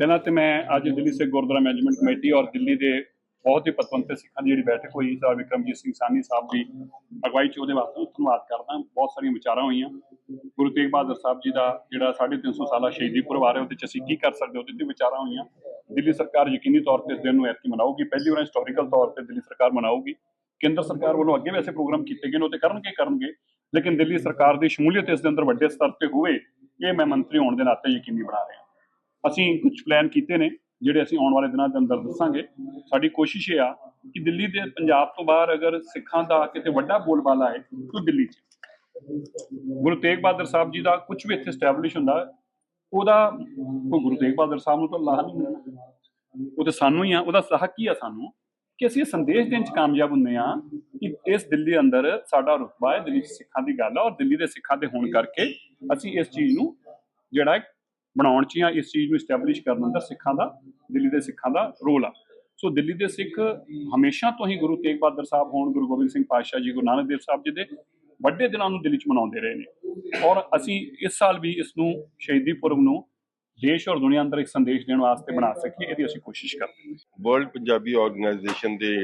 ਪਹਿਲਾਂ ਤੇ ਮੈਂ ਅੱਜ ਦਿੱਲੀ ਸਿੱਖ ਗੁਰਦੁਆਰਾ ਮੈਨੇਜਮੈਂਟ ਕਮੇਟੀ ਔਰ ਦਿੱਲੀ ਦੇ ਬਹੁਤ ਹੀ ਪਤਵੰਤੇ ਸਿੱਖਾਂ ਦੀ ਜਿਹੜੀ ਬੈਠਕ ਹੋਈ, ਸਰ ਵਿਕਰਮਜੀਤ ਸਿੰਘ ਸਾਨੀ ਸਾਹਿਬ ਦੀ ਅਗਵਾਈ ਚ ਉਹਦੇ ਵਾਸਤੇ ਧੰਨਵਾਦ ਕਰਦਾ। ਬਹੁਤ ਸਾਰੀਆਂ ਵਿਚਾਰਾਂ ਹੋਈਆਂ। ਗੁਰੂ ਤੇਗ ਬਹਾਦਰ ਸਾਹਿਬ ਜੀ ਦਾ ਜਿਹੜਾ 350 ਸਾਲਾ ਸ਼ਹੀਦੀ ਪਰਿਵਾਰ ਹੈ, ਉਹਦੇ ਚ ਅਸੀਂ ਕੀ ਕਰ ਸਕਦੇ, ਉਹਦੇ ਤੇ ਵਿਚਾਰਾਂ ਹੋਈਆਂ। ਦਿੱਲੀ ਸਰਕਾਰ ਯਕੀਨੀ ਤੌਰ ਤੇ ਇਸ ਦਿਨ ਨੂੰ ਐਤਕੀ ਮਨਾਊਗੀ। ਪਹਿਲੀ ਵਾਰ ਹਿਸਟੋਰੀਕਲ ਤੌਰ ਤੇ ਦਿੱਲੀ ਸਰਕਾਰ ਮਨਾਊਗੀ। ਕੇਂਦਰ ਸਰਕਾਰ ਵੱਲੋਂ ਅੱਗੇ ਵੈਸੇ ਪ੍ਰੋਗਰਾਮ ਕੀਤੇ ਗਏ ਨੇ ਉਹ ਤੇ ਕਰਨਗੇ ਕਰਨਗੇ? ਲੇਕਿਨ ਦਿੱਲੀ ਸਰਕਾਰ ਦੀ ਸ਼ਮੂਲੀਅਤ ਇਸ ਦੇ ਅੰਦਰ ਵੱਡੇ ਸਤਰ ਤੇ ਹੋਵੇ, ਇਹ ਮੈਂ ਮੰਤਰੀ ਹੋਣ ਦੇ ਨਾਤੇ ਯਕੀਨੀ ਬਣਾ ਰਿਹਾ। ਅਸੀਂ ਕੁਝ ਪਲਾਨ ਕੀਤੇ ਨੇ, ਜਿਹੜੇ ਅਸੀਂ ਆਉਣ ਵਾਲੇ ਦਿਨਾਂ ਦੇ ਅੰਦਰ ਦੱਸਾਂਗੇ। ਸਾਡੀ ਕੋਸ਼ਿਸ਼ ਇਹ ਆ ਕਿ ਦਿੱਲੀ ਦੇ ਪੰਜਾਬ ਤੋਂ ਬਾਹਰ ਅਗਰ ਸਿੱਖਾਂ ਦਾ ਕਿਤੇ ਵੱਡਾ ਬੋਲਬਾਲਾ ਹੈ, ਤਾਂ ਦਿੱਲੀ 'ਚ। ਗੁਰੂ ਤੇਗ ਬਹਾਦਰ ਸਾਹਿਬ ਜੀ ਦਾ ਕੁਝ ਵੀ ਇੱਥੇ ਸਟੈਬਲਿਸ਼ ਹੁੰਦਾ, ਉਹਦਾ, ਉਹ ਗੁਰੂ ਤੇਗ ਬਹਾਦਰ ਸਾਹਿਬ ਨੂੰ ਤਾਂ ਲਾਹ ਨਹੀਂ ਮਿਲਣਾ। ਉਹ ਤੇ ਸਾਨੂੰ ਹੀ ਆ, ਉਹਦਾ ਸਾਹ ਕੀ ਆ ਸਾਨੂੰ? ਕਿ ਅਸੀਂ ਇਹ ਸੰਦੇਸ਼ ਦੇਣ ਚ ਕਾਮਯਾਬ ਹੁੰਦੇ ਆ ਕਿ ਇਸ ਦਿੱਲੀ ਅੰਦਰ ਸਾਡਾ ਰੁਤਬਾ ਹੈ, ਦਿੱਲੀ 'ਚ ਸਿੱਖਾਂ ਦੀ ਗੱਲ ਆ ਔਰ ਦਿੱਲੀ ਦੇ ਸਿੱਖਾਂ ਦੇ ਹੋਣ ਕਰਕੇ ਅਸੀਂ ਇਸ ਚੀਜ਼ ਨੂੰ ਜਿਹੜਾ ਬਣਾਉਣ ਚ ਜਾਂ ਇਸ ਚੀਜ਼ ਨੂੰ ਐਸਟੈਬਲਿਸ਼ ਕਰਨ ਅੰਦਰ ਸਿੱਖਾਂ ਦਾ, ਦਿੱਲੀ ਦੇ ਸਿੱਖਾਂ ਦਾ ਰੋਲ ਆ। ਸੋ ਦਿੱਲੀ ਦੇ ਸਿੱਖ ਹਮੇਸ਼ਾ ਤੋਂ ਹੀ ਗੁਰੂ ਤੇਗ ਬਹਾਦਰ ਸਾਹਿਬ ਹੋਣ, ਗੁਰੂ ਗੋਬਿੰਦ ਸਿੰਘ ਪਾਤਸ਼ਾਹ ਜੀ, ਗੁਰੂ ਨਾਨਕ ਦੇਵ ਸਾਹਿਬ ਜੀ ਦੇ ਵੱਡੇ ਦਿਨਾਂ ਨੂੰ ਦਿੱਲੀ ਚ ਮਨਾਉਂਦੇ ਰਹੇ ਨੇ। ਔਰ ਅਸੀਂ ਇਸ ਸਾਲ ਵੀ ਇਸ ਨੂੰ ਸ਼ਹੀਦੀ ਪੁਰਬ ਨੂੰ ਦੇਸ਼ ਔਰ ਦੁਨੀਆ ਅੰਦਰ ਇੱਕ ਸੰਦੇਸ਼ ਦੇਣ ਵਾਸਤੇ ਬਣਾ ਸਕੀਏ, ਇਹਦੀ ਅਸੀਂ ਕੋਸ਼ਿਸ਼ ਕਰਦੇ ਹਾਂ। ਵਰਲਡ ਪੰਜਾਬੀ ਆਰਗੇਨਾਈਜੇਸ਼ਨ ਦੇ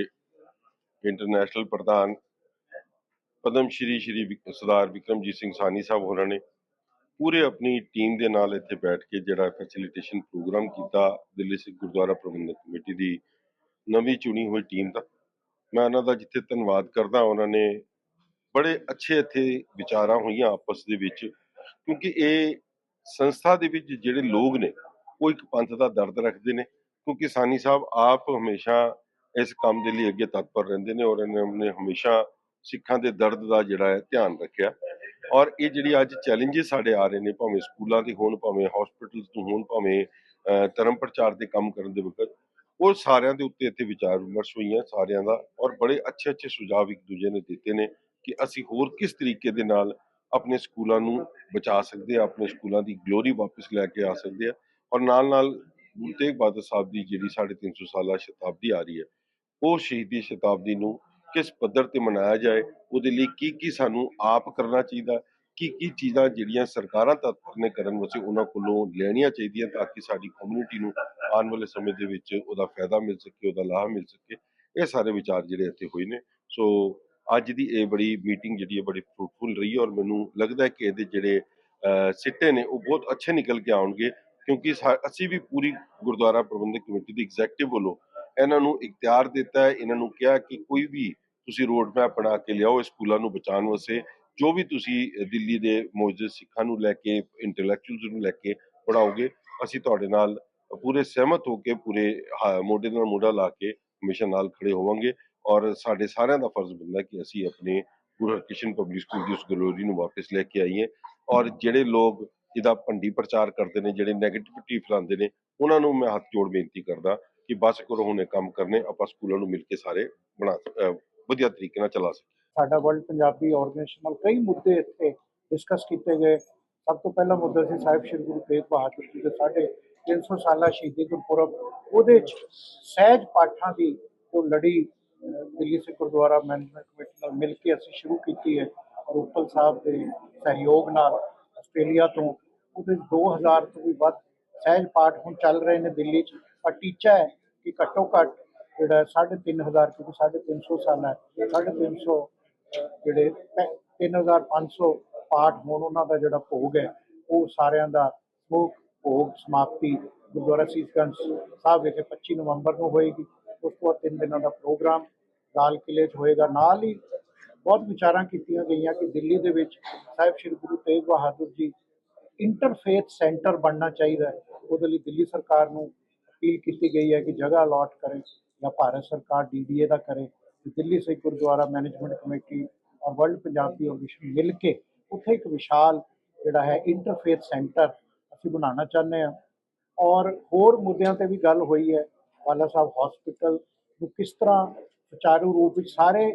ਇੰਟਰਨੈਸ਼ਨਲ ਪ੍ਰਧਾਨ ਪਦਮ ਸ਼੍ਰੀ ਸ਼੍ਰੀ ਸਰਦਾਰ ਵਿਕਰਮਜੀਤ ਸਿੰਘ ਸਾਨੀ ਸਾਹਿਬ ਹੋਰਾਂ ਨੇ ਪੂਰੇ ਆਪਣੀ ਟੀਮ ਦੇ ਨਾਲ ਇੱਥੇ ਬੈਠ ਕੇ ਜਿਹੜਾ ਫੈਸਿਲਿਟੇਸ਼ਨ ਪ੍ਰੋਗਰਾਮ ਕੀਤਾ, ਦਿੱਲੀ ਸਿੱਖ ਗੁਰਦੁਆਰਾ ਪ੍ਰਬੰਧਕ ਕਮੇਟੀ ਦੀ ਨਵੀਂ ਚੁਣੀ ਹੋਈ ਟੀਮ ਦਾ। ਮੈਂ ਉਹਨਾਂ ਦਾ ਜਿੱਥੇ ਧੰਨਵਾਦ ਕਰਦਾ, ਉਹਨਾਂ ਨੇ ਬੜੇ ਅੱਛੇ ਇੱਥੇ ਵਿਚਾਰਾਂ ਹੋਈਆਂ ਆਪਸ ਦੇ ਵਿੱਚ, ਕਿਉਂਕਿ ਇਹ ਸੰਸਥਾ ਦੇ ਵਿੱਚ ਜਿਹੜੇ ਲੋਕ ਨੇ, ਉਹ ਇੱਕ ਪੰਥ ਦਾ ਦਰਦ ਰੱਖਦੇ ਨੇ, ਕਿਉਂਕਿ ਸਾਨੀ ਸਾਹਿਬ ਆਪ ਹਮੇਸ਼ਾ ਇਸ ਕੰਮ ਦੇ ਲਈ ਅੱਗੇ ਤਤਪਰ ਰਹਿੰਦੇ ਨੇ ਔਰ ਇਹਨਾਂ ਨੇ ਹਮੇਸ਼ਾ ਸਿੱਖਾਂ ਦੇ ਦਰਦ ਦਾ ਜਿਹੜਾ ਹੈ ਧਿਆਨ ਰੱਖਿਆ। ਔਰ ਇਹ ਜਿਹੜੀ ਅੱਜ ਚੈਲੰਜਸ ਸਾਡੇ ਆ ਰਹੇ ਨੇ, ਭਾਵੇਂ ਸਕੂਲਾਂ ਦੇ ਹੋਣ, ਭਾਵੇਂ ਹਸਪੀਟਲਸ ਤੋਂ ਹੋਣ, ਭਾਵੇਂ ਧਰਮ ਪ੍ਰਚਾਰ ਦੇ ਕੰਮ ਕਰਨ ਦੇ ਵਕਤ, ਉਹ ਸਾਰਿਆਂ ਦੇ ਉੱਤੇ ਇੱਥੇ ਵਿਚਾਰ ਵਿਮਰਸ਼ ਹੋਈਆਂ ਸਾਰਿਆਂ ਦਾ ਔਰ ਬੜੇ ਅੱਛੇ ਅੱਛੇ ਸੁਝਾਅ ਇੱਕ ਦੂਜੇ ਨੇ ਦਿੱਤੇ ਨੇ ਕਿ ਅਸੀਂ ਹੋਰ ਕਿਸ ਤਰੀਕੇ ਦੇ ਨਾਲ ਆਪਣੇ ਸਕੂਲਾਂ ਨੂੰ ਬਚਾ ਸਕਦੇ ਆ ਆਪਣੇ ਸਕੂਲਾਂ ਦੀ ਗਲੋਰੀ ਵਾਪਸ ਲੈ ਕੇ ਆ ਸਕਦੇ ਆ ਔਰ ਨਾਲ ਨਾਲ ਗੁਰੂ ਤੇਗ ਬਹਾਦਰ ਸਾਹਿਬ ਦੀ ਜਿਹੜੀ 350 ਸਾਲਾ ਸ਼ਤਾਬਦੀ ਆ ਰਹੀ ਹੈ, ਉਹ ਸ਼ਹੀਦੀ ਸ਼ਤਾਬਦੀ ਨੂੰ ਕਿਸ ਪੱਧਰ ਤੇ ਮਨਾਇਆ ਜਾਏ, ਉਹਦੇ ਲਈ ਕੀ ਕੀ ਸਾਨੂੰ ਆਪ ਕਰਨਾ ਚਾਹੀਦਾ ਕੀ ਕੀ ਚੀਜ਼ਾਂ ਜਿਹੜੀਆਂ ਸਰਕਾਰਾਂ ਤੱਕ ਨੇ ਕਰਨ ਵਾਸਤੇ ਉਹਨਾਂ ਕੋਲੋਂ ਲੈਣੀਆਂ ਚਾਹੀਦੀਆਂ ਤਾਂ ਕਿ ਸਾਡੀ ਕਮਿਊਨਿਟੀ ਨੂੰ ਆਉਣ ਵਾਲੇ ਸਮੇਂ ਦੇ ਵਿੱਚ ਉਹਦਾ ਫਾਇਦਾ ਮਿਲ ਸਕੇ, ਉਹਦਾ ਲਾਭ ਮਿਲ ਸਕੇ। ਇਹ ਸਾਰੇ ਵਿਚਾਰ ਜਿਹੜੇ ਇੱਥੇ ਹੋਏ ਨੇ। ਸੋ ਅੱਜ ਦੀ ਇਹ ਬੜੀ ਮੀਟਿੰਗ ਜਿਹੜੀ ਹੈ ਬੜੀ ਫਰੂਟਫੁਲ ਰਹੀ ਹੈ ਔਰ ਮੈਨੂੰ ਲੱਗਦਾ ਹੈ ਕਿ ਇਹਦੇ ਜਿਹੜੇ ਸਿੱਟੇ ਨੇ ਉਹ ਬਹੁਤ ਅੱਛੇ ਨਿਕਲ ਕੇ ਆਉਣਗੇ ਕਿਉਂਕਿ ਸਾ- ਅਸੀਂ ਵੀ ਪੂਰੀ ਗੁਰਦੁਆਰਾ ਪ੍ਰਬੰਧਕ ਕਮੇਟੀ ਦੀ ਐਗਜ਼ੈਕਟਿਵ ਵੱਲੋਂ ਇਹਨਾਂ ਨੂੰ ਇਖਤਿਆਰ ਦਿੱਤਾ ਹੈ, ਇਹਨਾਂ ਨੂੰ ਕਿਹਾ ਕਿ ਕੋਈ ਵੀ ਤੁਸੀਂ ਰੋਡ ਮੈਪ ਬਣਾ ਕੇ ਲਿਆਓ ਇਸ ਸਕੂਲਾਂ ਨੂੰ ਬਚਾਉਣ ਵਾਸਤੇ ਜੋ ਵੀ ਤੁਸੀਂ ਅਹ, ਦਿੱਲੀ ਦੇ ਮੌਜੂਦ ਸਿੱਖਾਂ ਨੂੰ ਲੈ ਕੇ ਇੰਟੈਲੈਕਚੁਅਲਸ ਨੂੰ ਲੈ ਕੇ ਪੜਾਓਗੇ ਅਸੀਂ ਤੁਹਾਡੇ ਨਾਲ ਪੂਰੇ ਸਹਿਮਤ ਹੋ ਕੇ ਪੂਰੇ ਹਾ- ਮੋਢੇ ਨਾਲ ਮੋਢਾ ਲਾ ਕੇ ਹਮੇਸ਼ਾ ਨਾਲ ਖੜੇ ਹੋਵਾਂਗੇ ਔਰ ਸਾਡੇ ਸਾਰਿਆਂ ਦਾ ਫਰਜ਼ ਬਣਦਾ ਕਿ ਅਸੀਂ ਆਪਣੇ ਗੁਰੂ ਹਰਕ੍ਰਿਸ਼ਨ ਪਬਲਿਕ ਸਕੂਲ ਦੀ ਉਸ ਗਲੋਰੀ ਨੂੰ ਵਾਪਸ ਲੈ ਕੇ ਆਈਏ ਔਰ ਜਿਹੜੇ ਲੋਕ ਇਹਦਾ ਭੰਡੀ ਪ੍ਰਚਾਰ ਕਰਦੇ ਨੇ ਜਿਹੜੇ ਨੈਗੇਟਿਵਿਟੀ ਫੈਲਾਉਂਦੇ ਨੇ ਉਹਨਾਂ ਨੂੰ ਮੈਂ ਹੱਥ ਜੋੜ ਬੇਨਤੀ ਕਰਦਾ ਕਿ ਬਸ ਕਰੋ ਹੁਣ ਇਹ ਕੰਮ ਕਰਨੇ ਆਪਾਂ ਸਕੂਲਾਂ ਨੂੰ ਮਿਲ ਕੇ ਸਾਰੇ ਬਣਾ ਅਹ ਵਧੀਆ ਤਰੀਕੇ ਨਾਲ ਚਲਾ ਸਕੀਏ ਸਾਡਾ ਵਰਲਡ ਪੰਜਾਬੀ ਆਰਗੇਨਾਈਜੇਸ਼ਨ ਨਾਲ ਕਈ ਮੁੱਦੇ ਇੱਥੇ ਡਿਸਕਸ ਕੀਤੇ ਗਏ। ਸਭ ਤੋਂ ਪਹਿਲਾ ਮੁੱਦਾ ਸੀ ਸਾਹਿਬ ਸ਼੍ਰੀ ਗੁਰੂ ਤੇਗ ਬਹਾਦਰ ਜੀ ਦੇ ਸਾਡੇ 300 ਸਾਲਾ ਸ਼ਹੀਦੀ ਗੁਰਪੁਰਬ। ਉਹਦੇ ਚ ਸਹਿਜ ਪਾਠਾਂ ਦੀ ਜੋ ਲੜੀ ਦਿੱਲੀ ਸਿੱਖ ਗੁਰਦੁਆਰਾ ਮੈਨੇਜਮੈਂਟ ਕਮੇਟੀ ਨਾਲ ਮਿਲ ਕੇ ਅਸੀਂ ਸ਼ੁਰੂ ਕੀਤੀ ਹੈ। ਔਰ ਉੱਪਲ ਸਾਹਿਬ ਦੇ ਸਹਿਯੋਗ ਨਾਲ ਆਸਟ੍ਰੇਲੀਆ ਤੋਂ। ਉਹਦੇ 'ਚ 2000 ਤੋਂ ਵੀ ਵੱਧ ਸਹਿਜ ਪਾਠ ਹੁਣ ਚੱਲ ਰਹੇ ਨੇ ਦਿੱਲੀ 'ਚ। ਪਰ ਟੀਚਾ ਹੈ ਕਿ ਘੱਟੋ ਘੱਟ ਜਿਹੜਾ 3500 ਕਿਉਂਕਿ 350 ਸਾਲ ਹੈ 350 ਜਿਹੜੇ 3500 ਪਾਠ ਹੋਣ ਉਹਨਾਂ ਦਾ ਜਿਹੜਾ ਭੋਗ ਹੈ, ਉਹ ਸਾਰਿਆਂ ਦਾ ਸਮੂਹ ਭੋਗ ਸਮਾਪਤੀ ਗੁਰਦੁਆਰਾ ਸੀਸਗੰਜ ਸਾਹਿਬ ਵਿਖੇ 25 ਨਵੰਬਰ ਨੂੰ ਹੋਏਗੀ। ਉਸ ਤੋਂ ਬਾਅਦ ਤਿੰਨ ਦਿਨਾਂ ਦਾ ਪ੍ਰੋਗਰਾਮ ਲਾਲ ਕਿਲੇ 'ਚ ਹੋਏਗਾ। ਨਾਲ ਹੀ ਬਹੁਤ ਵਿਚਾਰਾਂ ਕੀਤੀਆਂ ਗਈਆਂ ਕਿ ਦਿੱਲੀ ਦੇ ਵਿੱਚ ਸਾਹਿਬ ਸ੍ਰੀ ਗੁਰੂ ਤੇਗ ਬਹਾਦਰ ਜੀ ਇੰਟਰਫੇਥ ਸੈਂਟਰ ਬਣਨਾ ਚਾਹੀਦਾ ਹੈ। ਉਹਦੇ ਲਈ ਦਿੱਲੀ ਸਰਕਾਰ ਨੂੰ ਅਪੀਲ ਕੀਤੀ ਗਈ ਹੈ ਕਿ ਜਗ੍ਹਾ ਅਲਾਟ ਕਰੇ। ਜਾਂ ਭਾਰਤ ਸਰਕਾਰ ਡੀਡੀਏ ਦਾ ਕਰੇ, ਤੇ ਦਿੱਲੀ ਸਿੱਖ ਗੁਰਦੁਆਰਾ ਮੈਨੇਜਮੈਂਟ ਕਮੇਟੀ ਔਰ ਵਰਲਡ ਪੰਜਾਬੀ ਆਰਗੇਨਾਈਜੇਸ਼ਨ ਮਿਲ ਕੇ ਉੱਥੇ ਇੱਕ ਵਿਸ਼ਾਲ ਜਿਹੜਾ ਹੈ ਇੰਟਰਫੇਥ ਸੈਂਟਰ ਅਸੀਂ ਬਣਾਉਣਾ ਚਾਹੁੰਦੇ ਹਾਂ। ਔਰ ਹੋਰ ਮੁੱਦਿਆਂ ਤੇ ਵੀ ਗੱਲ ਹੋਈ ਹੈ ਵਾਲਾ ਸਾਹਿਬ ਹਸਪੀਟਲ ਨੂੰ ਕਿਸ ਤਰ੍ਹਾਂ ਸੁਚਾਰੂ ਰੂਪ ਵਿੱਚ ਸਾਰੇ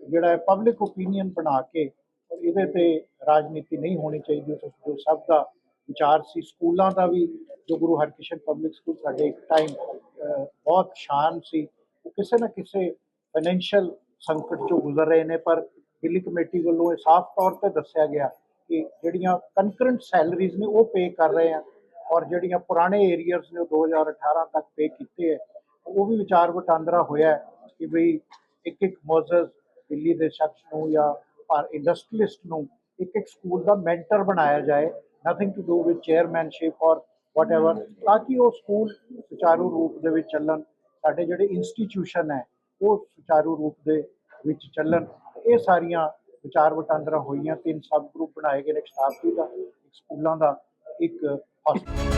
ਜਿਹੜਾ ਹੈ ਪਬਲਿਕ ਓਪੀਨੀਅਨ ਬਣਾ ਕੇ ਔਰ ਇਹਦੇ ਤੇ ਰਾਜਨੀਤੀ ਨਹੀਂ ਹੋਣੀ ਚਾਹੀਦੀ ਉਸ ਜੋ ਸਭ ਦਾ ਵਿਚਾਰ ਸੀ। ਸਕੂਲਾਂ ਦਾ ਵੀ ਜੋ ਗੁਰੂ ਹਰਕ੍ਰਿਸ਼ਨ ਪਬਲਿਕ ਸਕੂਲ ਸਾਡੇ ਇੱਕ ਟਾਈਮ ਬਹੁਤ ਸ਼ਾਨ ਸੀ। ਉਹ ਕਿਸੇ ਨਾ ਕਿਸੇ ਫਾਈਨੈਂਸ਼ੀਅਲ ਸੰਕਟ ਚੋਂ ਗੁਜ਼ਰ ਰਹੇ ਨੇ, ਪਰ ਦਿੱਲੀ ਕਮੇਟੀ ਵੱਲੋਂ ਇਹ ਸਾਫ਼ ਤੌਰ ਤੇ ਦੱਸਿਆ ਗਿਆ ਕਿ ਜਿਹੜੀਆਂ ਕੰਕਰੈਂਟ ਸੈਲਰੀਜ਼ ਨੇ, ਉਹ ਪੇ ਕਰ ਰਹੇ ਆ। ਔਰ ਜਿਹੜੀਆਂ ਪੁਰਾਣੇ ਏਰੀਅਰਸ ਨੇ, ਉਹ 2018 ਤੱਕ ਪੇ ਕੀਤੇ ਹੈ ਉਹ ਵੀ ਵਿਚਾਰ ਵਟਾਂਦਰਾ ਹੋਇਆ ਕਿ ਵੀ ਇੱਕ ਇੱਕ ਮੋਜ਼ਸ ਦਿੱਲੀ ਦੇ ਸ਼ਖਸ ਨੂੰ ਜਾਂ ਪਰ ਇੰਡਸਟਰੀਲਿਸਟ ਨੂੰ ਇੱਕ ਇੱਕ ਸਕੂਲ ਦਾ ਮੈਂਟਰ ਬਣਾਇਆ ਜਾਏ। ਨਥਿੰਗ ਟੂ ਡੂ ਵਿਦ ਚੇਅਰਮੈਨਸ਼ਿਪ ਔਰ ਵਾਟਐਵਰ ਤਾਂ ਕਿ ਉਹ ਸਕੂਲ ਸੁਚਾਰੂ ਰੂਪ ਦੇ ਵਿੱਚ ਚੱਲਣ ਸਾਡੇ ਜਿਹੜੇ ਇੰਸਟੀਟਿਊਸ਼ਨ ਹੈ ਉਹ ਸੁਚਾਰੂ ਰੂਪ ਦੇ ਵਿੱਚ ਚੱਲਣ ਇਹ ਸਾਰੀਆਂ ਵਿਚਾਰ ਵਟਾਂਦਰਾ ਹੋਈਆਂ ਤਿੰਨ ਸਬ ਗਰੁੱਪ ਬਣਾਏ ਗਏ ਨੇ ਇੱਕ ਸ਼ਤਾਬਦੀ ਦਾ ਇੱਕ ਸਕੂਲਾਂ ਦਾ ਇੱਕ ਹਸਪਤਾਲ